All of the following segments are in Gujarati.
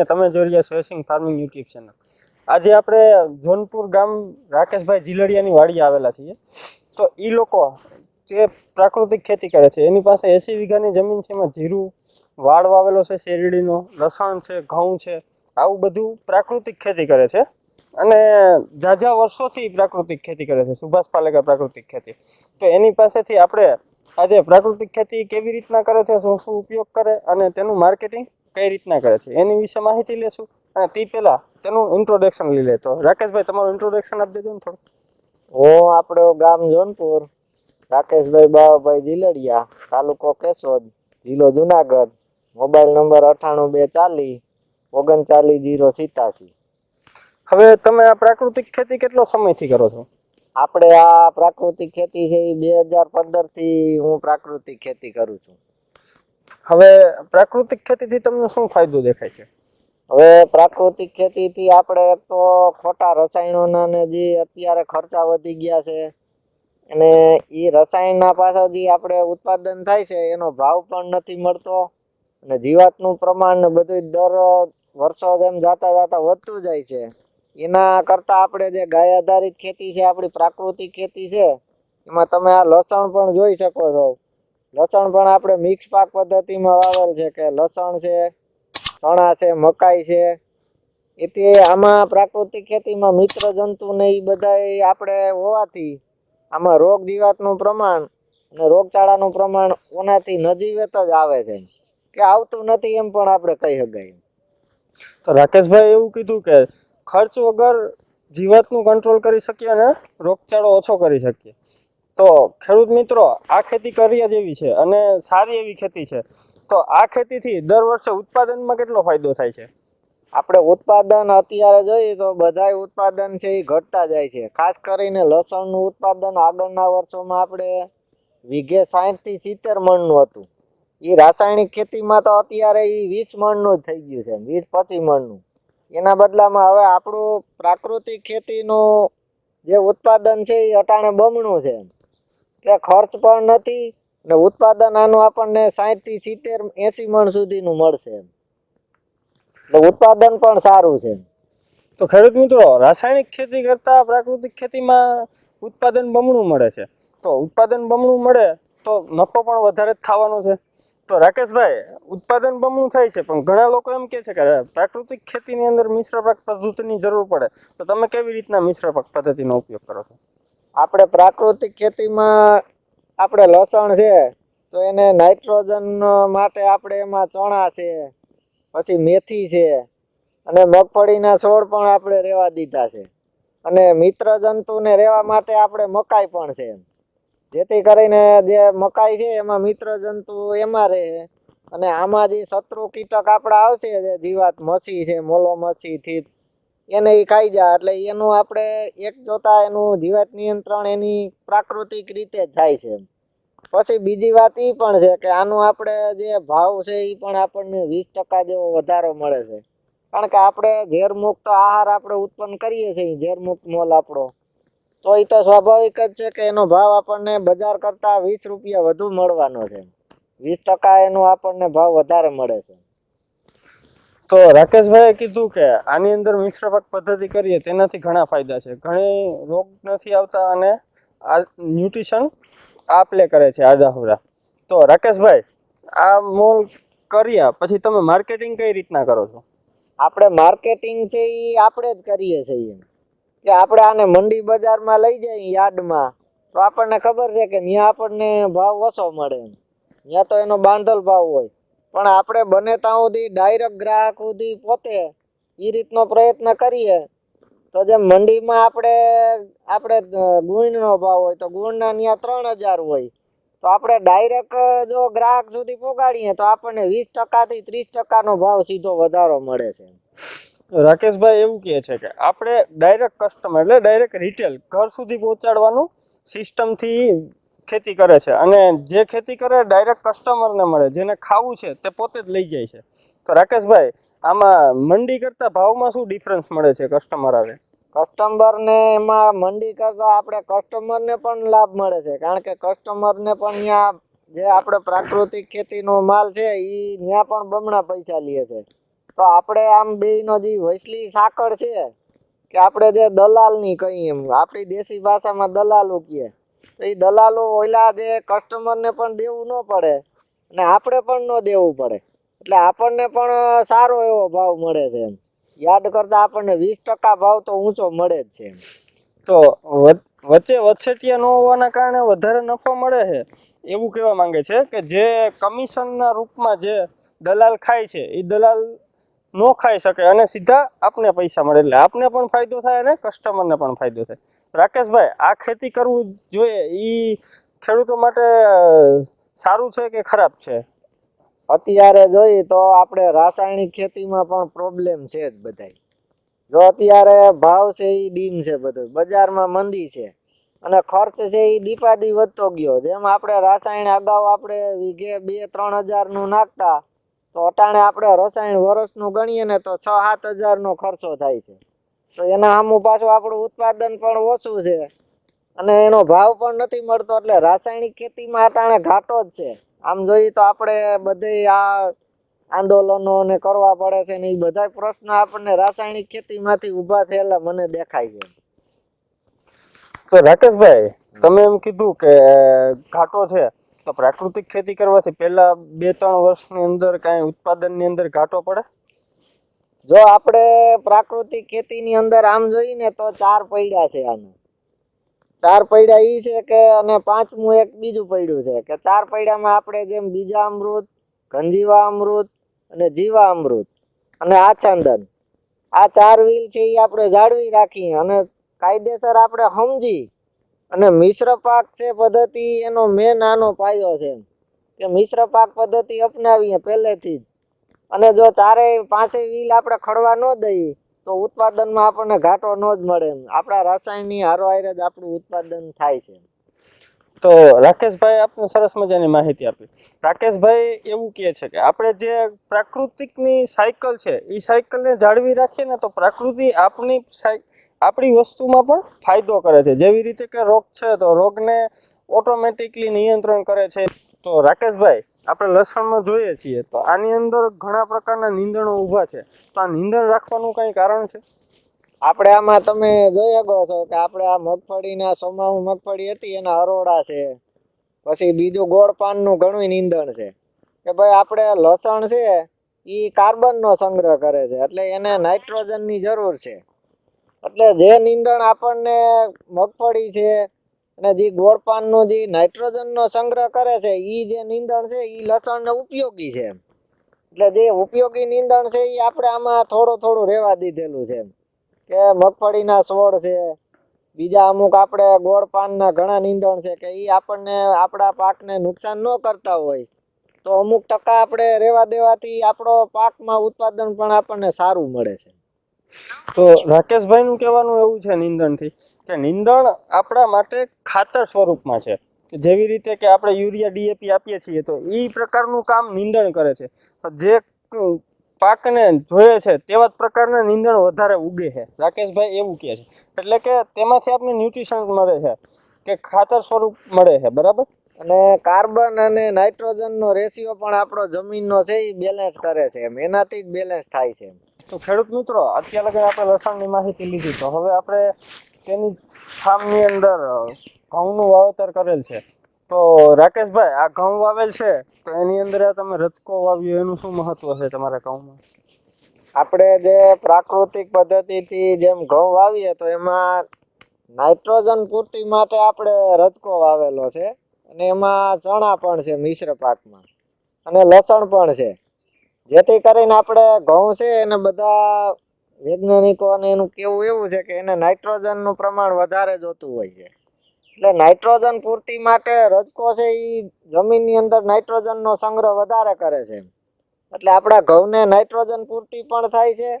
અભિને તમે જોઈ રહ્યા છો એસિંગ ફાર્મિંગ યુટ્યુબ ચેનલ આજે આપણે જોનપુર ગામ રાકેશભાઈ જીલડિયાની વાડી આવેલા છીએ. તો એ લોકો જે પ્રાકૃતિક ખેતી કરે છે, એની પાસે એસી વીઘાની જમીન છે, એમાં જીરું, વાળ વાવેલો છે, શેરડીનો, લસણ છે, ઘઉં છે, આવું બધું પ્રાકૃતિક ખેતી કરે છે. અને ઝાઝા વર્ષોથી પ્રાકૃતિક ખેતી કરે છે, સુભાષ પાલેકર પ્રાકૃતિક ખેતી. તો એની પાસેથી આપણે આજે પ્રાકૃતિક ખેતી કેવી રીતના કરે છે શું શું ઉપયોગ કરે અને તેનું માર્કેટિંગ કઈ રીતના કરે છે એની વિશે માહિતી લેશું. અને તે પહેલા તેનું ઇન્ટ્રોડક્શન લઈ લેતો રાકેશભાઈ તમારું ઇન્ટ્રોડક્શન આપી દેજો ને થોડું હું આપણો ગામ જોનપુર. રાકેશભાઈ બાવાભાઈ જીલડિયા તાલુકો કેશોદ જિલ્લો જુનાગઢ. મોબાઈલ નંબર અઠાણું બે ચાલીસ ઓગણચાલીસ જીરો સિત્યાસી. હવે તમે આ પ્રાકૃતિક ખેતી કેટલો સમયથી કરો છો? આપણે આ પ્રાકૃતિક ખેતી છે એ બે હજાર પંદરથી હું પ્રાકૃતિક ખેતી કરું છું. હવે પ્રાકૃતિક ખેતીથી તમને શું ફાયદો દેખાય છે? હવે પ્રાકૃતિક ખેતીથી આપણે એક તો ખોટા રસાયણોના ને જે અત્યારે ખર્ચા વધી ગયા છે અને એ રસાયણના પાછળ જે આપણે ઉત્પાદન થાય છે એનો ભાવ પણ નથી મળતો અને જીવાતનું પ્રમાણ બધું દર વર્ષો જેમ જાતા જાતા વધતું જાય છે. એના કરતા આપણે જે ગાય આધારિત ખેતી છે, આપણી પ્રાકૃતિક ખેતી છે, એમાં તમે આ લસણ પણ જોઈ શકો છો. લસણ પણ આપણે મિક્સ પાક પદ્ધતિમાં વાવેલ છે કે લસણ છે, ચણા છે, મકાઈ છે. એથી આમાં પ્રાકૃતિક ખેતીમાં મિત્ર જંતુ ને એ બધા આપણે હોવાથી આમાં રોગ જીવાતનું પ્રમાણ અને રોગચાળાનું પ્રમાણ ઓનાથી નજીવત જ આવે છે. કે આવતું નથી એમ પણ આપણે કહી શકાય. તો રાકેશભાઈ એવું કીધું કે ખર્ચ વગર જીવાતનું કંટ્રોલ કરી શકીએ અને રોગચાળો ઓછો કરી શકીએ. તો ખેડૂત મિત્રો, આ ખેતી કર્યા જેવી છે અને સારી એવી ખેતી છે. તો આ ખેતીથી દર વર્ષે ઉત્પાદનમાં કેટલો ફાયદો થાય છે? આપણે ઉત્પાદન અત્યારે જોઈએ તો બધાય ઉત્પાદન છે એ ઘટતા જાય છે. ખાસ કરીને લસણનું ઉત્પાદન આગળના વર્ષોમાં આપણે વીઘે સાઠથી સિત્તેર મણનું હતું. એ રાસાયણિક ખેતીમાં તો અત્યારે એ વીસ મણનું જ થઈ ગયું છે, વીસ પચીસ મણનું. એના બદલામાં હવે આપણું પ્રાકૃતિક ખેતીનું જે ઉત્પાદન છે એ અટાણે બમણું છે. એટલે ખર્ચ પણ નથી ને ઉત્પાદન આનું આપણને સાઠથી સિત્તેર, એસી મણ સુધીનું મળશે એટલે ઉત્પાદન પણ સારું છે. તો ખેડૂત મિત્રો, રાસાયણિક ખેતી કરતા પ્રાકૃતિક ખેતીમાં ઉત્પાદન બમણું મળે છે. તો ઉત્પાદન બમણું મળે તો નફો પણ વધારે જ થવાનો છે. તો રાકેશભાઈ, ઉત્પાદન બમણું થાય છે, પણ ઘણા લોકો એમ કહે છે કે પ્રાકૃતિક ખેતીની અંદર મિશ્ર પાક પદ્ધતિની જરૂર પડે. તો તમે કેવી રીતના મિશ્ર પાક પદ્ધતિનો ઉપયોગ કરો છો? આપણે પ્રાકૃતિક ખેતીમાં આપણે લસણ છે, તો એને નાઇટ્રોજન માટે આપણે એમાં ચણા છે, પછી મેથી છે, અને મગફળીના છોડ પણ આપણે રેવા દીધા છે. અને મિત્ર જંતુને રહેવા માટે આપણે મકાઈ પણ છે જેથી કરીને જે મકાઈ છે એમાં મિત્ર જંતુ એમાં રહે. અને આમાં જે શત્રુ કીટક આપણા આવશે જે જીવાત મસી છે, મોલો મસી થી એને એ ખાઈ જાય એટલે એનું આપણે એક જોતા એનું જીવાત નિયંત્રણ એની પ્રાકૃતિક રીતે જ થાય છે. પછી બીજી વાત એ પણ છે કે આનું આપણે જે ભાવ છે એ પણ આપણને વીસ ટકા જેવો વધારો મળે છે. કારણ કે આપણે ઝેરમુક્ત આહાર આપણે ઉત્પન્ન કરીએ છીએ, ઝેરમુક્ત મોલ આપણો. તો એ તો સ્વાભાવિક જ છે કે એનો ભાવ આપણને બજાર કરતા વીસ રૂપિયા વધુ મળવાનો છે. વીસ ટકા એનો આપણને ભાવ વધારે મળે છે. તો રાકેશભાઈએ કીધું કે આની અંદર મિશ્ર પાક પદ્ધતિ કરીએ તેનાથી ઘણા ફાયદા છે. ઘણી રોગ નથી આવતા અને આ ન્યુટ્રિશન આ પ્લે કરે છે આડાહુરા તો રાકેશભાઈ આ મોલ કર્યા પછી તમે માર્કેટિંગ કઈ રીતના કરો છો? આપણે માર્કેટિંગ છે એ આપણે જ કરીએ છીએ કે આપણે આને મંડી બજારમાં લઈ જઈએ યાર્ડમાં, તો આપણને ખબર છે કે ત્યાં આપણને ભાવ ઓછો મળે. ત્યાં તો એનો બાંધલ ભાવ હોય. પણ આપણે બને ત્યાં સુધી ડાયરેક્ટ ગ્રાહક સુધી પોતે એ રીતનો પ્રયત્ન કરીએ. તો જેમ મંડીમાં આપણે આપણે ગુણનો ભાવ હોય, તો ગુણના ત્યાં ત્રણ હજાર હોય. તો આપણે ડાયરેક્ટ જો ગ્રાહક સુધી પહોંચાડીએ તો આપણને વીસ ટકાથી ત્રીસ ટકાનો ભાવ સીધો વધારો મળે છે. રાકેશભાઈ એવું કહે છે કે આપણે ડાયરેક્ટ કસ્ટમર એટલે ડાયરેક્ટ રિટેલ ઘર સુધી પહોંચાડવાનું સિસ્ટમથી ખેતી કરે છે. અને જે ખેતી કરે ડાયરેક્ટ કસ્ટમરને મળે, જેને ખાવું છે તે પોતે જ લઈ જાય છે. તો રાકેશભાઈ, આમાં મંડી કરતા ભાવમાં શું ડિફરન્સ મળે છે કસ્ટમર આવે? કસ્ટમરને એમાં મંડી કરતા આપણે કસ્ટમરને પણ લાભ મળે છે. કારણ કે કસ્ટમરને પણ અહીંયા જે આપણે પ્રાકૃતિક ખેતીનો માલ છે એ ત્યાં પણ બમણા પૈસા લે છે. તો આપણે આમ બેયનો જે વૈસલી સાંકળ છે કે આપણે જે દલાલની કહીએ એમ, આપણી દેશી ભાષામાં દલાલો કહીએ તો એ દલાલો ઓલા જે કસ્ટમરને પણ દેવું ન પડે અને આપણે પણ ન દેવું પડે. એટલે આપણને પણ સારો એવો ભાવ મળે છે એમ. યાદ કરતા આપણને વીસ ટકા ભાવ તો ઊંચો મળે જ છે તો વચ- વચ્ચે વચેટિયા ન હોવાના કારણે વધારે નફો મળે છે? એવું કહેવા માંગે છે કે જે કમિશનના રૂપમાં જે દલાલ ખાય છે એ દલાલ ન ખાઈ શકે અને સીધા આપને પૈસા મળે. એટલે આપને પણ ફાયદો થાય અને કસ્ટમરને પણ ફાયદો થાય. રાકેશભાઈ, આ ખેતી કરવું જોઈએ એ ખેડૂતો માટે સારું છે કે ખરાબ છે? અત્યારે જોઈએ તો આપણે રાસાયણિક ખેતીમાં પણ પ્રોબ્લેમ છે જ બધાય. જો અત્યારે ભાવ છે એ ડીમ છે બધું, બજારમાં મંદી છે. અને ખર્ચ છે એ દીપાદી વધતો ગયો. જેમ આપણે રાસાયણ અગાઉ આપણે વીઘે બે ત્રણ હજારનું નાખતા તો અટાણે આપણે રસાયણ વર્ષનું ગણીએ ને તો છ, સાત હજારનો ખર્ચો થાય છે. તો એના સામું પાછું આપણું ઉત્પાદન પણ ઓછું છે. અને એનો ભાવ પણ નથી મળતો એટલે રાસાયણિક ખેતીમાં અટાણે ઘાટો જ છે. આમ જોઈએ તો આપણે બધે આ આંદોલનો ને કરવા પડે છે ને એ બધા પ્રશ્ન આપણને રાસાયણિક ખેતીમાંથી ઊભા થયેલા મને દેખાય છે. તો રાકેશભાઈ, તમે એમ કીધું કે ઘાટો છે. તો પ્રાકૃતિક ખેતી કરવાથી પહેલા બે ત્રણ વર્ષની અંદર કાંઈ ઉત્પાદનની અંદર ઘાટો પડે? જો આપણે પ્રાકૃતિક ખેતીની અંદર આમ જોઈએ ને તો ચાર પૈડા છે આના. ચાર પૈડા એ છે કે અને પાંચમું એક બીજું પૈડું છે કે ચાર પૈડામાં આપણે જેમ બીજા અમૃત ઘંજીવા અમૃત અને જીવા અમૃત અને આછાંદન આ ચાર વ્હીલ છે એ આપણે જાળવી રાખી અને કાયદેસર આપણે સમજી અને મિશ્ર પાક છે પદ્ધતિ એનો મેન આનો પાયો છે. કે મિશ્ર પાક પદ્ધતિ અપનાવીએ પહેલેથી જ. અને જો ચારેય પાંચેય વીલ આપણે ખડવા ન દઈએ, તો ઉત્પાદનમાં આપણને ઘાટો ન જ મળે આપણા આપણા રાસાયણની હારોહારે જ આપણું ઉત્પાદન થાય છે. તો રાકેશભાઈ આપને સરસ મજાની માહિતી આપી. રાકેશભાઈ એવું કહે છે કે આપણે જે પ્રાકૃતિકની સાયકલ છે એ સાયકલને જાળવી રાખીએ ને તો પ્રકૃતિ આપણી આપણી વસ્તુમાં પણ ફાયદો કરે છે. જેવી રીતે કે રોગ છે, તો રોગને ઓટોમેટિકલી નિયંત્રણ કરે છે. તો રાકેશભાઈ, આપણે લસણમાં જોઈએ છીએ, તો આની અંદર ઘણા પ્રકારના નીંદણો ઊભા છે. તો આ નીંદણ રાખવાનું કંઈ કારણ છે? આપણે આમાં તમે જોઈ શકો છો કે આપણે આ મગફળીના સોમાવું મગફળી હતી, એના હરોડા છે. પછી બીજું ગોળ પાનનું ઘણું નીંદણ છે. કે ભાઈ, આપણે લસણ છે એ કાર્બનનો સંગ્રહ કરે છે. એટલે એને નાઇટ્રોજનની જરૂર છે. એટલે જે નીંદણ આપણને મગફળી છે અને જે ગોળપાનનો જે નાઇટ્રોજનનો સંગ્રહ કરે છે એ જે નીંદણ છે એ લસણને ઉપયોગી છે. એટલે જે ઉપયોગી નીંદણ છે એ આપણે આમાં થોડું થોડું રહેવા દીધેલું છે. કે મગફળીના છોડ છે, બીજા અમુક આપણે ગોળ પાનના ઘણા નીંદણ છે કે એ આપણને આપણા પાકને નુકસાન ન કરતા હોય. તો અમુક ટકા આપણે રહેવા દેવાથી આપણો પાકમાં ઉત્પાદન પણ આપણને સારું મળે છે. તો રાકેશભાઈનું કહેવાનું એવું છે નીંદણથી કે નીંદણ આપણા માટે ખાતર સ્વરૂપમાં છે. જેવી રીતે કે આપણે યુરિયા ડીએપી આપીએ છીએ તો એ પ્રકારનું કામ નીંદણ કરે છે. જે પાકને જોઈએ છે તેવા જ પ્રકારના નીંદણ વધારે ઉગે છે. રાકેશભાઈ એવું કહે છે. એટલે કે તેમાંથી આપણે ન્યુટ્રિશન મળે છે કે ખાતર સ્વરૂપ મળે છે, બરાબર? અને કાર્બન અને નાઇટ્રોજનનો રેશિયો પણ આપણો જમીનનો છે એ બેલેન્સ કરે છે એમ. એનાથી જ બેલેન્સ થાય છે એમ. તો ખેડૂત મિત્રો, અત્યાર આપણે લસણની માહિતી લીધી તો હવે આપણે તેની ફાર્મની અંદર ઘઉંનું વાવેતર કરેલ છે. તો રાકેશભાઈ, આ ઘઉં વાવેલ છે, તો એની અંદર તમે રચકો વાવ્યો, એનું શું મહત્વ છે તમારા ઘઉંમાં? આપણે જે પ્રાકૃતિક પદ્ધતિથી જેમ ઘઉં વાવીએ, તો એમાં નાઇટ્રોજન પૂર્તિ માટે આપણે રચકો વાવેલો છે. અને એમાં ચણા પણ છે મિશ્ર પાકમાં. અને લસણ પણ છે. જેથી કરીને આપણે ઘઉં છે એને બધા વૈજ્ઞાનિકો અને એનું કેવું એવું છે કે એને નાઇટ્રોજનનું પ્રમાણ વધારે જોતું હોય છે. એટલે નાઇટ્રોજન પૂર્તિ માટે રજકો છે એ જમીનની અંદર નાઇટ્રોજનનો સંગ્રહ વધારે કરે છે એટલે આપણા ઘઉંને નાઇટ્રોજન પૂર્તિ પણ થાય છે.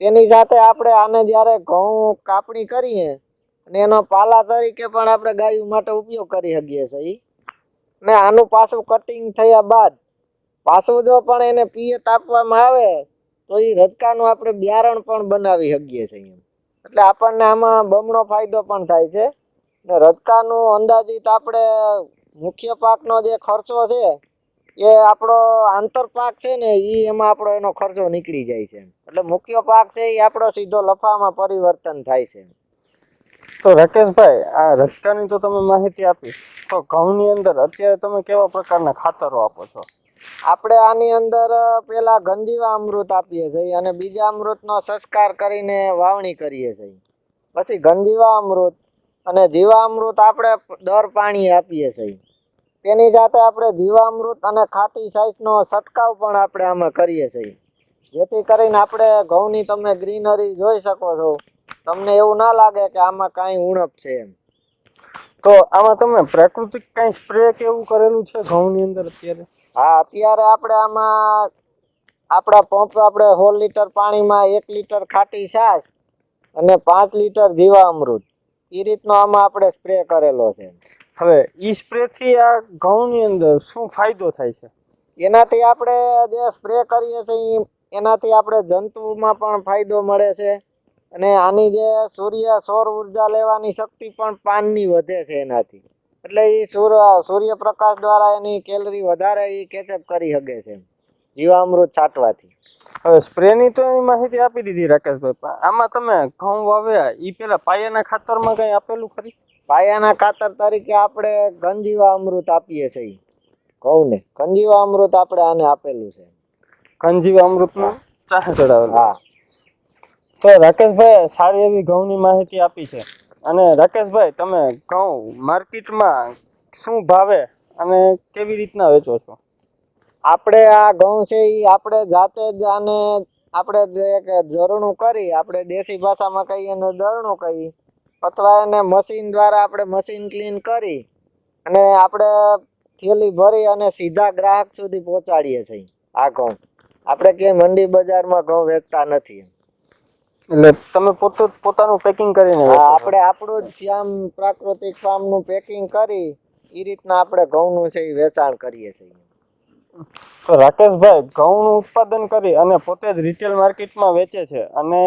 તેની સાથે આપણે આને જ્યારે ઘઉં કાપણી કરીએ અને એનો પાલા તરીકે પણ આપણે ગાયું માટે ઉપયોગ કરી શકીએ છીએ ને આનું પાછું કટિંગ થયા બાદ પાછું જો પણ એને પિયત આપવામાં આવે, તો એ રજકાનું આપણે બિયારણ પણ બનાવી શકીએ છીએ એટલે આપણને આમાં બમણો ફાયદો પણ થાય છે. ને રજકાનું અંદાજિત આપણે મુખ્ય પાકનો જે ખર્ચો છે, એ આપણો આંતર પાક છે ને એ એમાં આપણો એનો ખર્ચો નીકળી જાય છે એટલે મુખ્ય પાક છે એ આપણો સીધો લફામાં પરિવર્તન થાય છે તો રાકેશભાઈ, આ રચકાની તો તમે માહિતી આપી. તો ઘઉંની અંદર અત્યારે તમે કેવા પ્રકારના ખાતરો આપો છો? આપણે આની અંદર પેલા ગંજીવા અમૃત આપીએ છીએ અને બીજા અમૃતનો સંસ્કાર કરીને વાવણી કરીએ છીએ. પછી ગંજીવા અમૃત અને જીવામૃત આપણે દર પાણી આપીએ છીએ. તેની સાથે આપણે જીવામૃત અને ખાટી સાઈઝનો છંટકાવ પણ આપણે આમાં કરીએ છીએ. જેથી કરીને આપણે ઘઉંની તમે ગ્રીનરી જોઈ શકો છો. તમને એવું ના લાગે કે આમાં કાંઈ ઉણપ છે એમ. તો આમાં તમે પ્રાકૃતિક કાંઈ સ્પ્રે કે એવું કરેલું છે ઘઉંની અંદર અત્યારે? હા અત્યારે આપણે આમાં આપણા પંપ આપણે હોલ લીટર પાણીમાં એક લીટર ખાટી છાશ અને પાંચ લીટર જીવામૃત. એ રીતનો આમાં આપણે સ્પ્રે કરેલો છે. હવે ઈ સ્પ્રેથી આ ઘઉંની અંદર શું ફાયદો થાય છે? એનાથી આપણે જે સ્પ્રે કરીએ છીએ એનાથી આપણે જંતુમાં પણ ફાયદો મળે છે અને આની જે સૂર્ય સૌર ઊર્જા લેવાની શક્તિ પણ પાનની વધે છે એનાથી. એટલે એ સૂર્ય સૂર્યપ્રકાશ દ્વારા એની કેલરી વધારે એ કેચઅપ કરી શકે છે જીવામૃત છાંટવાથી. હવે સ્પ્રેની તો એની માહિતી આપી દીધી રાકેશભાઈ પણ આમાં તમે ઘઉં વાવ્યા એ પેલા પાયાના ખાતરમાં કંઈ આપેલું ખરી? પાયાના ખાતર તરીકે આપણે ગંજીવા અમૃત આપીએ છીએ ઘઉંને. ગંજીવા અમૃત આપણે આને આપેલું છે. કંજીવા અમૃતમાં ચા ચડાવેલું. હા. તો રાકેશભાઈ સારી એવી ઘઉંની માહિતી આપી છે. અને રાકેશભાઈ, તમે ઘઉં માર્કેટમાં શું ભાવે અને કેવી રીતના વેચો છો? આપણે આ ઘઉં છે એ આપણે જાતે જ આને આપણે જે કે ઝરણું કરી, આપણે દેશી ભાષામાં કહીએ એને દરણું કહીએ. અથવા એને મશીન દ્વારા આપણે મશીન ક્લીન કરી અને આપણે થેલી ભરી અને સીધા ગ્રાહક સુધી પહોંચાડીએ છીએ આ ઘઉં. આપણે ક્યાંય મંડી બજારમાં ઘઉં વેચતા નથી એટલે તમે પોતે પોતાનું પેકિંગ કરીને. આપણે આપણું જ શ્યામ પ્રાકૃતિક ફાર્મનું પેકિંગ કરી એ રીતના આપણે ઘઉંનું છે એ વેચાણ કરીએ છીએ. તો રાકેશભાઈ ઘઉંનું ઉત્પાદન કરી અને પોતે જ રિટેલ માર્કેટમાં વેચે છે. અને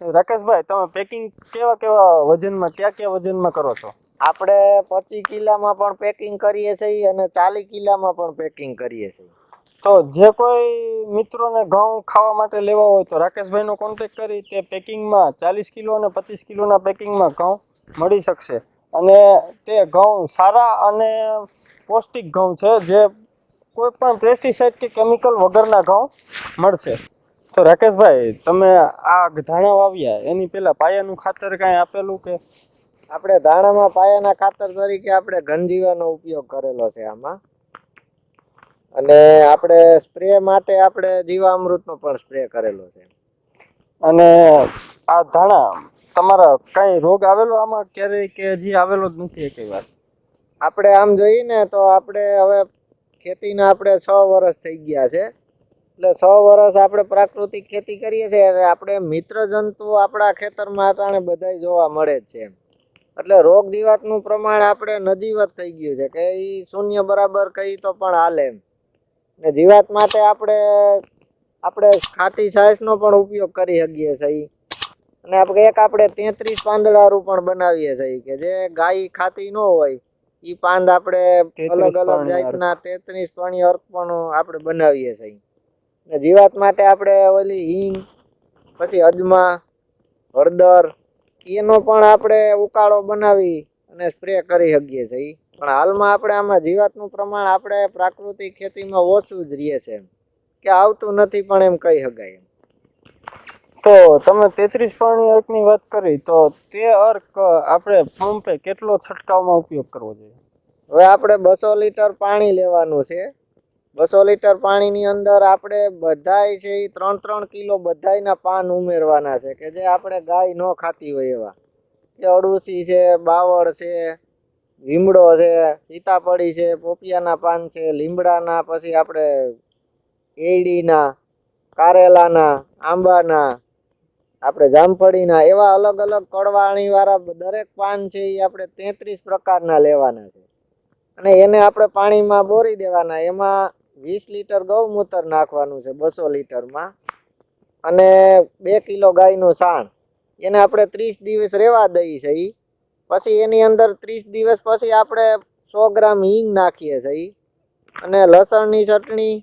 રાકેશભાઈ તમે પેકિંગ કેવા કેવા વજનમાં કયા કયા વજનમાં કરો છો? આપણે પચીસ કિલામાં પણ પેકિંગ કરીએ છીએ અને ચાલીસ કિલામાં પણ પેકિંગ કરીએ છીએ. તો જે કોઈ મિત્રોને ઘઉં ખાવા માટે લેવા હોય તો રાકેશભાઈનો કોન્ટેક્ટ કરી તે પેકિંગમાં ચાલીસ કિલો અને પચીસ કિલોના પેકિંગમાં ઘઉં મળી શકશે. અને તે ઘઉં સારા અને પૌષ્ટિક ઘઉં છે, જે કોઈ પણ પેસ્ટિસાઇડ કે કેમિકલ વગરના ઘઉં મળશે. તો રાકેશભાઈ, તમે આ ધાણા વાવ્યા, એની પહેલાં પાયાનું ખાતર કાંઈ આપેલું કે? આપણે ધાણામાં પાયાના ખાતર તરીકે આપણે ઘનજીવાનો ઉપયોગ કરેલો છે આમાં. અને આપણે સ્પ્રે માટે આપણે જીવામૃતનો પણ સ્પ્રે કરેલો છે. અને આ ધાણા તમારા કઈ રોગ આવેલો? આમાં ક્યારેય કે હજી આવેલો જ નથી એક વાર આપણે આમ જોઈએ ને તો આપણે હવે ખેતીના આપણે છ વર્ષ થઈ ગયા છે. એટલે છ વર્ષ આપણે પ્રાકૃતિક ખેતી કરીએ છીએ એટલે આપણે મિત્ર જંતુ આપણા ખેતરમાં અટાણે બધાય જોવા મળે જ છે એટલે રોગ જીવાતનું પ્રમાણ આપણે નજીવત થઈ ગયું છે કે એ શૂન્ય બરાબર કહી તો પણ હાલે એમ. ને જીવાત માટે આપણે આપણે ખાટી છાશનો પણ ઉપયોગ કરી શકીએ છીએ અને આપણે એક આપણે તેત્રીસ પાંદડારું પણ બનાવીએ છીએ કે જે ગાય ખાતી ન હોય એ પાંદ આપણે અલગ અલગ જાતના તેત્રીસ પાણી અર્ક પણ આપણે બનાવીએ છીએ ને જીવાત માટે આપણે ઓલી હિંગ પછી અજમા હળદર એનો પણ આપણે ઉકાળો બનાવી અને સ્પ્રે કરી શકીએ છીએ પણ હાલમાં આપણે આમાં જીવાતનું પ્રમાણ આપણે પ્રાકૃતિક ખેતીમાં ઓછું જ રહે છે. કે આવતું નથી પણ એમ કહી શકાય. તો તમે તેત્રીસ પાણી અર્કની વાત કરી તો તે અર્ક આપણે પંપે કેટલો છંટકાવમાં ઉપયોગ કરવો જોઈએ હવે આપણે બસો લીટર પાણી લેવાનું છે બસો લીટર પાણીની અંદર આપણે બધાય છે એ ત્રણ ત્રણ કિલો બધાયના પાન ઉમેરવાના છે કે જે આપણે ગાય ન ખાતી હોય એવા કે અડુસી છે બાવળ છે લીમડો છે સીતાપડી છે, પોપિયાના પાન છે, લીમડાના, પછી આપણે કેડીના કારેલાના, આંબાના, આપણે જામફળીના, એવા અલગ અલગ કડવાણી વાળા દરેક પાન છે એ આપણે તેત્રીસ પ્રકારના લેવાના છે. અને એને આપણે પાણીમાં બોરી દેવાના, એમાં વીસ લીટર ગૌમૂત્ર નાખવાનું છે બસો લીટરમાં. અને બે કિલો ગાયનું સાણ, એને આપણે ત્રીસ દિવસ રહેવા દઈએ છે ઈ પછી એની અંદર ત્રીસ દિવસ પછી આપણે સો ગ્રામ હિંગ નાખીએ છીએ અને લસણની ચટણી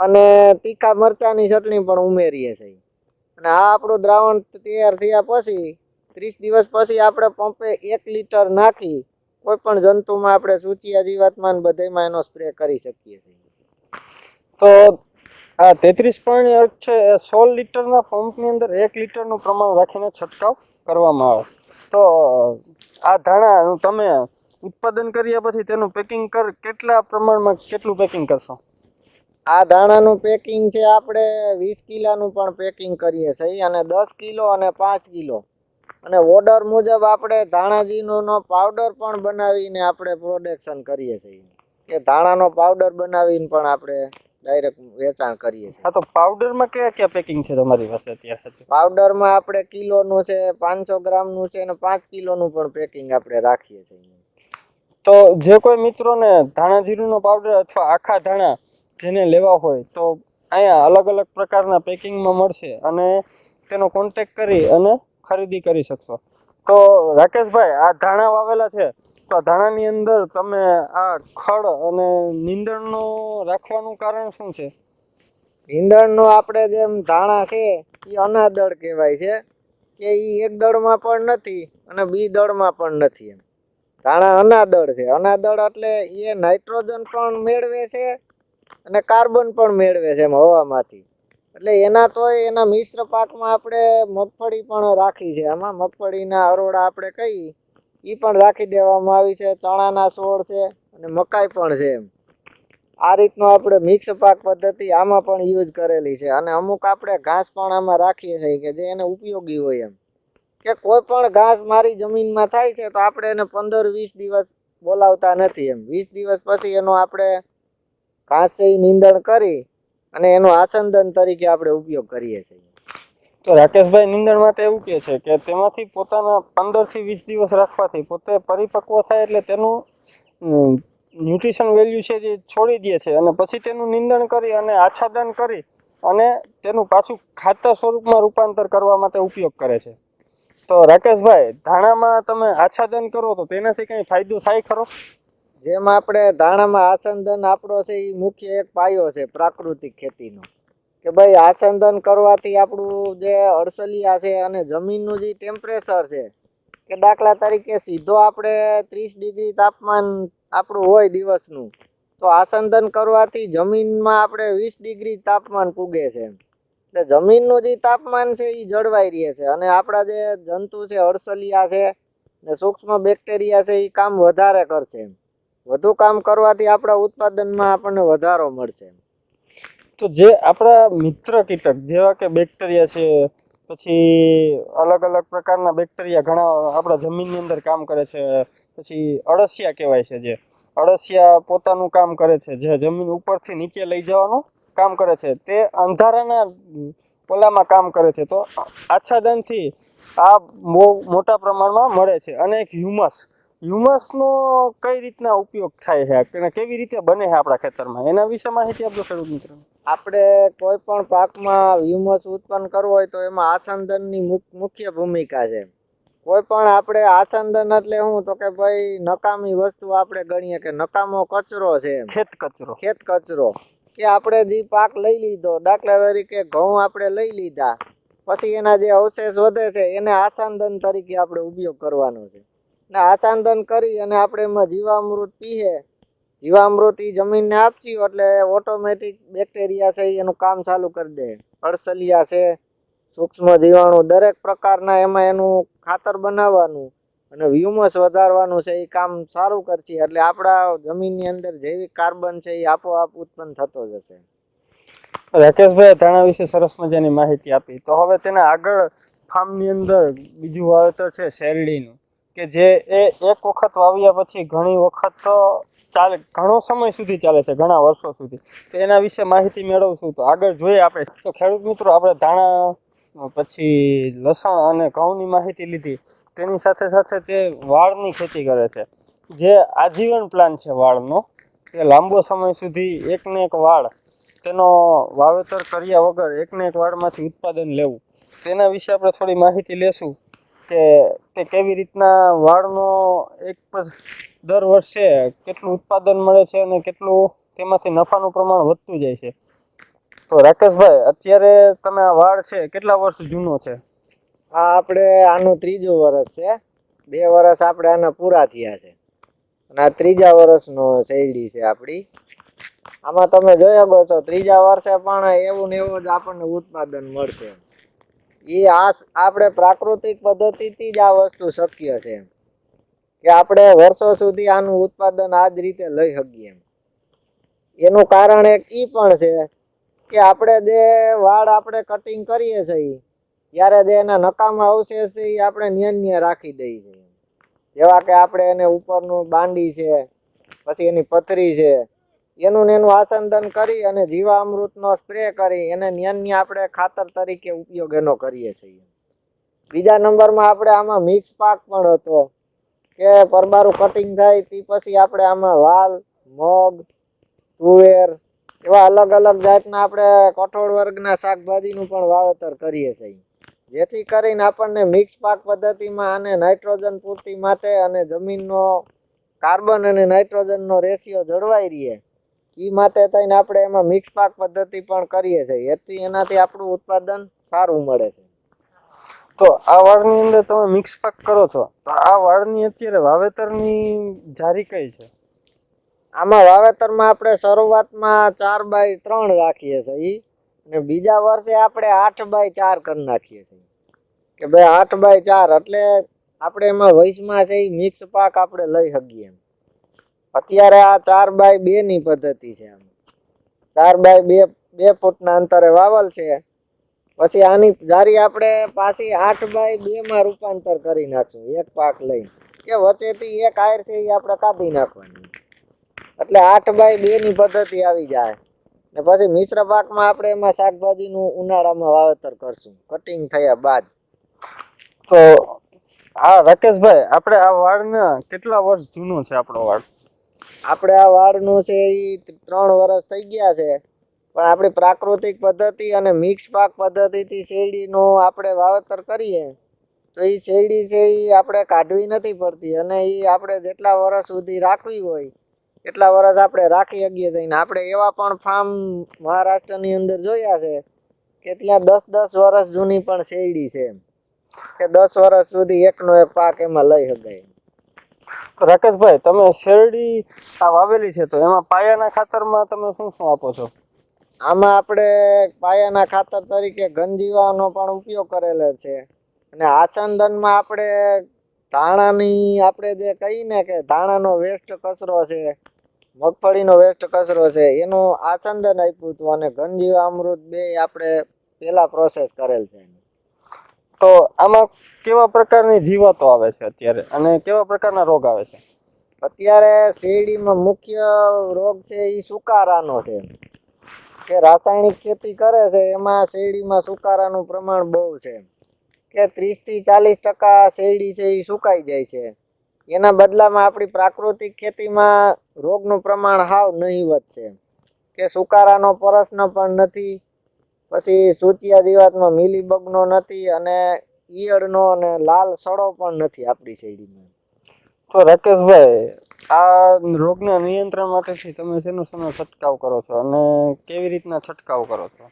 અને તીખા મરચાંની ચટણી પણ ઉમેરીએ છીએ અને આ આપણું દ્રાવણ તૈયાર થયા પછી ત્રીસ દિવસ પછી આપણે પંપે એક લીટર નાખી કોઈ પણ જંતુમાં આપણે સૂચિયા જીવાતમાં બધેમાં એનો સ્પ્રે કરી શકીએ છીએ તો આ તેત્રીસ પોઈન્ટ છે સોળ લીટરના પંપની અંદર એક લીટરનું પ્રમાણ રાખીને છંટકાવ કરવામાં આવે. તો આ ધાણાનું તમે ઉત્પાદન કર્યા પછી તેનું પેકિંગ કર, કેટલા પ્રમાણમાં કેટલું પેકિંગ કરશો? આ ધાણાનું પેકિંગ છે આપણે વીસ કિલાનું પણ પેકિંગ કરીએ છીએ અને દસ કિલો અને પાંચ કિલો. અને ઓર્ડર મુજબ આપણે ધાણાજીનો પાવડર પણ બનાવીને આપણે પ્રોડક્શન કરીએ છીએ. કે ધાણાનો પાવડર બનાવીને પણ આપણે ડાયરેક્ટ વેચાણ કરીએ છીએ. હા તો પાવડરમાં કયા કયા પેકિંગ છે તમારી પાસે અત્યારે? પાવડરમાં આપણે કિલોનું છે પાંચસો ગ્રામનું છે અને પાંચ કિલોનું પણ પેકિંગ આપણે રાખીએ છીએ તો જે કોઈ મિત્રોને ધાણા જીરુંનો પાવડર અથવા આખા ધાણા જેને લેવા હોય તો અહીંયા અલગ અલગ પ્રકારના પેકિંગમાં મળશે અને તેનો કોન્ટેક કરી અને ખરીદી કરી શકશો. તો રાકેશભાઈ આ ધાણા વાવેલા છે તો ધાણાની અંદર તમે આ ખડ અને નીંદણનો રાખવાનું કારણ શું છે? નીંદણનો આપણે જેમ ધાણા છે એ અનાદળ કહેવાય છે, કે એ એક દળમાં પણ નથી અને બી દળમાં પણ નથી એમ. ધાણા અનાદળ છે. અનાદળ એટલે એ નાઇટ્રોજન પણ મેળવે છે અને કાર્બન પણ મેળવે છે એમ હવામાંથી. એટલે એના તો એના મિશ્ર પાકમાં આપણે મગફળી પણ રાખી છે. આમાં મગફળીના અરોડા આપણે કહી એ પણ રાખી દેવામાં આવી છે. ચણાના છોડ છે અને મકાઈ પણ છે એમ. આ રીતનો આપણે મિક્સ પાક પદ્ધતિ આમાં પણ યુઝ કરેલી છે. અને અમુક આપણે ઘાસ પણ આમાં રાખીએ છીએ કે જે એને ઉપયોગી હોય એમ. કે કોઈ પણ ઘાસ મારી જમીનમાં થાય છે તો આપણે એને પંદર વીસ દિવસ બોલાવતા નથી એમ. વીસ દિવસ પછી એનો આપણે ઘાસ છે એ નીંદણ કરી અને એનો આસંદન તરીકે આપણે ઉપયોગ કરીએ છીએ. તો રાકેશભાઈ નિંદણ માટે એવું કહે છે કે તેમાંથી પોતાના પંદરથી વીસ દિવસ રાખવાથી પોતે પરિપક્વ થાય એટલે તેનું ન્યુટ્રિશન વેલ્યુ છે જે છોડી દે છે અને પછી તેનું નિંદણ કરી અને આચ્છાદન કરી અને તેનું પાછું ખાતર સ્વરૂપમાં રૂપાંતર કરવા માટે ઉપયોગ કરે છે. તો રાકેશભાઈ, ધાણામાં તમે આચ્છાદન કરો તો તેનાથી કંઈ ફાયદો થાય ખરો? જેમ આપણે ધાણામાં આચ્છાદન આપણો છે એ મુખ્ય એક પાયો છે, પ્રાકૃતિક ખેતીનો. કે ભાઈ આછંદન કરવાથી આપણું જે અડસલિયા છે અને જમીનનું જે ટેમ્પરેચર છે, કે દાખલા તરીકે સીધો આપણે ત્રીસ ડિગ્રી તાપમાન આપણું હોય દિવસનું, તો આસંદન કરવાથી જમીનમાં આપણે વીસ ડિગ્રી તાપમાન પૂગે છે. એટલે જમીનનું જે તાપમાન છે એ જળવાઈ રહે છે અને આપણા જે જંતુ છે અડસલિયા છે ને સૂક્ષ્મ બેક્ટેરિયા છે એ કામ વધારે કરશે. વધુ કામ કરવાથી આપણા ઉત્પાદનમાં આપણને વધારો મળશે. તો જે આપણા મિત્ર કીટક, જેવા કે બેક્ટેરિયા છે, પછી અલગ અલગ પ્રકારના બેક્ટેરિયા ઘણા આપણા જમીનની અંદર કામ કરે છે, પછી અળસિયા કહેવાય છે જે. અળસિયા પોતાનું કામ કરે છે, જે જમીન ઉપરથી નીચે લઈ જવાનું કામ કરે છે. તે અંધારાના પોલામાં કામ કરે છે. તો આચ્છાદનથી આ બહુ મોટા પ્રમાણમાં મળે છે. અને એક હ્યુમસ હ્યુમસનો કઈ રીતના ઉપયોગ થાય છે? અને કેવી રીતે બને છે આપણા ખેતરમાં? એના વિશે માહિતી આપજો ખેડૂત મિત્રો. આપણે કોઈ પણ પાકમાં હ્યુમસ ઉત્પન્ન કરવો હોય તો એમાં આછંદનની મુખ્ય ભૂમિકા છે. કોઈ પણ આપણે આછંદન એટલે શું તો કે ભાઈ નકામી વસ્તુ આપણે ગણીએ કે નકામો કચરો છે. ખેત કચરો. ખેત કચરો. કે આપણે જે પાક લઈ લીધો દાખલા તરીકે ઘઉં આપણે લઈ લીધા પછી એના જે અવશેષ વધે છે એને આછાંદન તરીકે આપણે ઉપયોગ કરવાનો છે. ને આચાંદન કરી અને આપણે એમાં જીવામૃત પીએ. જીવામૃત એ જમીનને આપશું એટલે ઓટોમેટિક બેક્ટેરિયા છે એનું કામ ચાલુ કરી દે. અડસલિયા છે, સૂક્ષ્મ જીવાણુ દરેક પ્રકારના એમાં એનું ખાતર બનાવવાનું અને વ્યુમસ વધારવાનું છે એ કામ સારું કરશે. એટલે આપણા જમીનની અંદર જૈવિક કાર્બન છે એ આપોઆપ ઉત્પન્ન થતો જશે. રાકેશભાઈ તેના વિશે સરસ મજાની માહિતી આપી. તો હવે તેના આગળ ફાર્મની અંદર બીજું વાવેતર છે શેરડીનું. કે જે એ એક વખત વાવ્યા પછી ઘણી વખત ચાલે, ઘણો સમય સુધી ચાલે છે, ઘણા વર્ષો સુધી. તો એના વિશે માહિતી મેળવશું તો આગળ જોઈએ આપણે. તો ખેડૂત મિત્રો, આપણે ધાણા, પછી લસણ અને ઘઉંની માહિતી લીધી. તેની સાથે સાથે તે વાળની ખેતી કરે છે. જે આજીવન પ્લાન છે વાળનો તે લાંબો સમય સુધી એકને એક વાળ, તેનો વાવેતર કર્યા વગર એકને એક વાળમાંથી ઉત્પાદન લેવું. તેના વિશે આપણે થોડી માહિતી લેશું. કે તે કેવી રીતના વાળનો એક દર વર્ષે કેટલું ઉત્પાદન મળે છે અને કેટલું તેમાંથી નફાનું પ્રમાણ વધતું જાય છે? તો રાકેશભાઈ, અત્યારે તમે આ વાળ છે, કેટલા વર્ષ જૂનો છે? આ આપણે આનું ત્રીજું વર્ષ છે. બે વર્ષ આપણે આના પૂરા થયા છે. અને આ ત્રીજા વર્ષનો શેરડી છે આપણી. આમાં તમે જોઈ શકો છો, ત્રીજા વર્ષે પણ એવું ને એવું જ આપણને ઉત્પાદન મળશે. એ આ આપણે પ્રાકૃતિક પદ્ધતિથી જ આ વસ્તુ શક્ય છે કે આપણે વર્ષો સુધી આનું ઉત્પાદન આ જ રીતે લઈ શકીએ એનું કારણ એક ઈ પણ છે કે આપણે જે વાળ આપણે કટિંગ કરીએ છીએ ત્યારે જે એના નકામા અવશેષ છે એ આપણે ન્યાન્ય રાખી દઈએ છીએ. જેવા કે આપણે એને ઉપરનું બાંડી છે, પછી એની પથરી છે એનું ને એનું આસંદન કરી અને જીવામૃતનો સ્પ્રે કરી, એને ન્યાન્ય આપણે ખાતર તરીકે ઉપયોગ એનો કરીએ છીએ. બીજા નંબરમાં આપણે આમાં મિક્સ પાક પણ હતો, કે પરબારું કટિંગ થાય, તે પછી આપણે આમાં વાલ, મગ, તુવેર એવા અલગ અલગ જાતના આપણે કઠોળ વર્ગના શાકભાજીનું પણ વાવેતર કરીએ છીએ. જેથી કરીને આપણને મિક્સ પાક પદ્ધતિમાં આને નાઇટ્રોજન પૂર્તિ માટે અને જમીનનો કાર્બન અને નાઇટ્રોજનનો રેશિયો જળવાઈ રહે. એ માટે થઈને આપણે એમાં મિક્સ પાક પદ્ધતિ પણ કરીએ છીએ. એથી એનાથી આપણું ઉત્પાદન સારું મળે છે. તો આ વાળની અંદર તમે મિક્સ પાક કરો છો. તો આ વાળની અત્યારે વાવેતરની જારી કઈ છે? આમાં વાવેતરમાં આપણે શરૂઆતમાં ચાર બાય ત્રણ રાખીએ છીએ અને બીજા વર્ષે આપણે આઠ બાય ચાર કરી નાખીએ છીએ. કે ભાઈ આઠ બાય ચાર એટલે આપણે એમાં વયસમાં છે મિક્સ પાક આપણે લઈ શકીએ એમ. અત્યારે આ ચાર બાય બે ની પદ્ધતિ છે આમ. ચાર બાય બે બે ફૂટના અંતરે વાવલ છે. પછી આની જારી આપણે પાછી આઠ બાય બે માં રૂપાંતર કરી નાખશું, એક પાક લઈને. કે વચ્ચેથી એક આયર છે એ આપણે કાપી નાખવાની. એટલે આઠ બાય બે ની પદ્ધતિ આવી જાય. ને પછી મિશ્ર પાકમાં આપણે એમાં શાકભાજીનું ઉનાળામાં વાવેતર કરશું કટિંગ થયા બાદ. તો હા, રાકેશભાઈ, આપણે આ વાડના કેટલા વર્ષ જૂનો છે આપણો વાડ આપણે આ વાળનું છે એ ત્રણ વર્ષ થઈ ગયા છે. પણ આપણી પ્રાકૃતિક પદ્ધતિ અને મિક્સ પાક પદ્ધતિથી શેરડીનું આપણે વાવેતર કરીએ, તો એ શેરડી છે એ આપણે કાઢવી નથી પડતી અને એ આપણે જેટલા વર્ષ સુધી રાખવી હોય, એટલા વર્ષ આપણે રાખી શકીએ છીએ. આપણે એવા પણ ફાર્મ મહારાષ્ટ્રની અંદર જોયા છે કે ત્યાં દસ દસ વર્ષ જૂની પણ શેરડી છે. કે દસ વર્ષ સુધી એકનો એક પાક એમાં લઈ શકાય. રાકેશભાઈ, તમે શેરડી આ વાવેલી છે, તો એમાં પાયાના ખાતરમાં તમે શું શું આપો છો? આમાં આપણે પાયાના ખાતર તરીકે ઘનજીવાનો પણ ઉપયોગ કરેલો છે. અને આચંદનમાં આપણે ધાણાની આપણે જે કહીને કે ધાણાનો વેસ્ટ કચરો છે, મગફળીનો વેસ્ટ કચરો છે, એનું આચંદન આપ્યું હતું અને ઘનજીવામૃત બે આપણે પેલા પ્રોસેસ કરેલ છે. તો આમાં કેવા પ્રકારની જીવાતો આવે છે અત્યારે? અને કેવા પ્રકારના રોગ આવે છે? અત્યારે શેરડીમાં મુખ્ય રોગ છે એ સુકારાનો છે. કે રાસાયણિક ખેતી કરે છે, એમાં શેરડીમાં સુકારાનું પ્રમાણ બહુ છે. કે ત્રીસથી ચાલીસ ટકા શેરડી છે એ સુકાઈ જાય છે. એના બદલામાં આપણી પ્રાકૃતિક ખેતીમાં રોગનું પ્રમાણ હાવ નહીવત છે. કે સુકારાનો પ્રશ્ન પણ નથી. પછી સૂચિયા જીવાતમાં મિલીબગનો નથી અને ઈયળનો અને લાલ સડો પણ નથી આપણી શેરડીમાં તો રાકેશભાઈ આ રોગના નિયંત્રણ માટેથી તમે શેનો શેનો છંટકાવ કરો છો અને કેવી રીતના છંટકાવ કરો છો?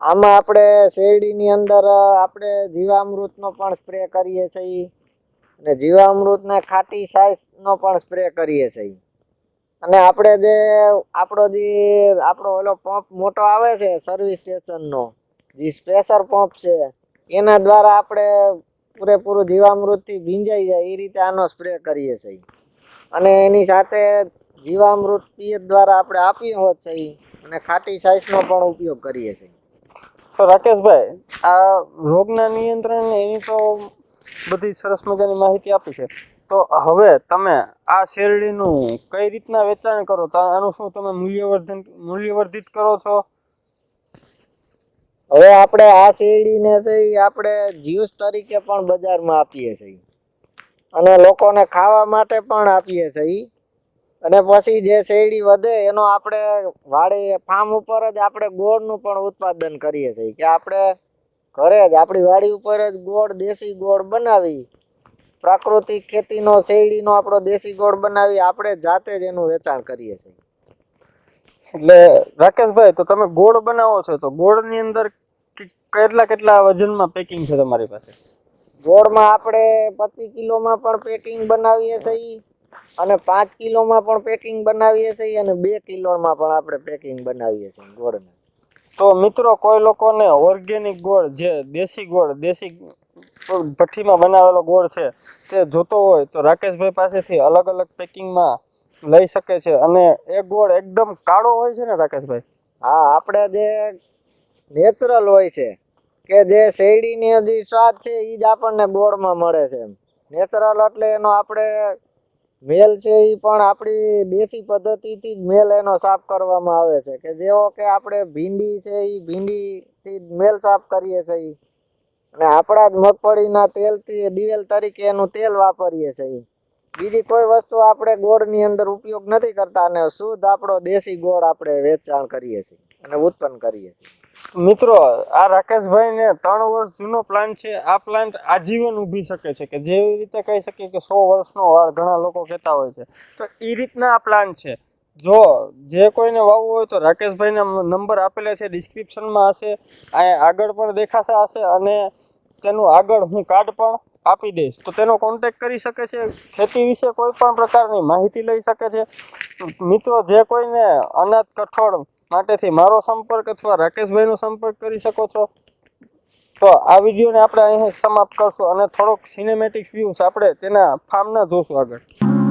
આમાં આપણે શેરડીની અંદર આપણે જીવામૃતનો પણ સ્પ્રે કરીએ છીએ. અને જીવામૃતના ખાટી સાઈઝનો પણ સ્પ્રે કરીએ છીએ. અને આપણે જે આપણો જે આપણો ઓલો પંપ મોટો આવે છે સર્વિસ સ્ટેશનનો જે પ્રેશર પંપ છે, એના દ્વારા આપણે પૂરેપૂરું જીવામૃતથી ભીંજાઈ જાય, એ રીતે આનો સ્પ્રે કરીએ છીએ. અને એની સાથે જીવામૃત પિયત દ્વારા આપણે આપીએ હોત છે અને ખાટી સાઇઝનો પણ ઉપયોગ કરીએ છીએ. તો રાકેશભાઈ, આ રોગના નિયંત્રણ એની તો બધી સરસ મજાની માહિતી આપી છે. તો હવે તમે આ શેરડીનું કઈ રીતના વેચાણ કરો? તો આનું શું તમે મૂલ્યવર્ધન, મૂલ્યવર્ધિત કરો છો? હવે આપણે આ શેરડીને છે આપણે જ્યુસ તરીકે પણ બજારમાં આપીએ છીએ. અને લોકોને ખાવા માટે પણ આપીએ છીએ. અને પછી જે શેરડી વધે એનો આપણે વાડી ફાર્મ ઉપર જ આપણે ગોળનું પણ ઉત્પાદન કરીએ છીએ. કે આપણે ઘરે જ આપણી વાડી ઉપર જ ગોળ, દેશી ગોળ બનાવી પ્રાકૃતિક ખેતીનો શેરડીનો આપણો દેશી ગોળ બનાવી આપણે જાતે જ એનું વેચાણ કરીએ છીએ. એટલે રાકેશભાઈ તો તમે ગોળ બનાવો છો તો ગોળની અંદર કેટલા કેટલા વજનમાં પેકિંગ છે તમારી પાસે? ગોળમાં આપણે પચીસ કિલોમાં પણ પેકિંગ બનાવીએ છીએ અને પાંચ કિલોમાં પણ પેકિંગ બનાવીએ છીએ અને બે કિલોમાં પણ આપણે પેકિંગ બનાવીએ છીએ ગોળને. તો મિત્રો કોઈ લોકોને ઓર્ગેનિક ગોળ જે દેશી ગોળ દેશી ભઠ્ઠીમાં બનાવેલો ગોળ છે, તે જોતો હોય તો રાકેશભાઈ પાસેથી અલગ અલગ પેકિંગમાં લઈ શકે છે અને એ ગોળ એકદમ કાળો હોય છે ને રાકેશભાઈ? હા આપણે જે નેચરલ હોય છે, કે જે શેરડીની જે સ્વાદ છે એ જ આપણને ગોળમાં મળે છે નેચરલ એટલે એનો આપણે મેલ છે એ પણ આપણી દેશી પદ્ધતિથી જ મેલ એનો સાફ કરવામાં આવે છે, કે જેવો કે આપણે ભીંડી છે એ ભીંડીથી જ મેલ સાફ કરીએ છીએ અને આપણા જ મગફળીના તેલથી દિવેલ તરીકે એનું તેલ વાપરીએ છીએ. બીજી કોઈ વસ્તુ આપણે ગોળની અંદર ઉપયોગ નથી કરતા અને શુદ્ધ આપણો દેશી ગોળ આપણે વેચાણ કરીએ છીએ અને ઉત્પન્ન કરીએ છીએ. મિત્રો, આ રાકેશભાઈને ત્રણ વર્ષ જૂનો પ્લાન્ટ છે. આ પ્લાન્ટ આજીવન ઊભી શકે છે કે જેવી રીતે કહી શકીએ કે સો વર્ષનો વાળ ઘણા લોકો કહેતા હોય છે. તો એ રીતના આ પ્લાન્ટ છે. જો જે કોઈને વાવવું હોય તો રાકેશભાઈના નંબર આપેલા છે ડિસ્ક્રિપ્શનમાં હશે આગળ પણ દેખાશે હશે અને તેનું આગળ હું કાર્ડ પણ આપી દઈશ. તો તેનો કોન્ટેક કરી શકે છે, ખેતી વિશે કોઈ પણ પ્રકારની માહિતી લઈ શકે છે. મિત્રો, જે કોઈને અનાજ કઠોળ માટેથી મારો સંપર્ક અથવા રાકેશભાઈનો સંપર્ક કરી શકો છો, તો આ વિડીયોને આપણે અહીં સમાપ્ત કરશું અને થોડોક સિનેમેટિક વ્યૂઝ આપણે તેના ફાર્મના જોશું આગળ.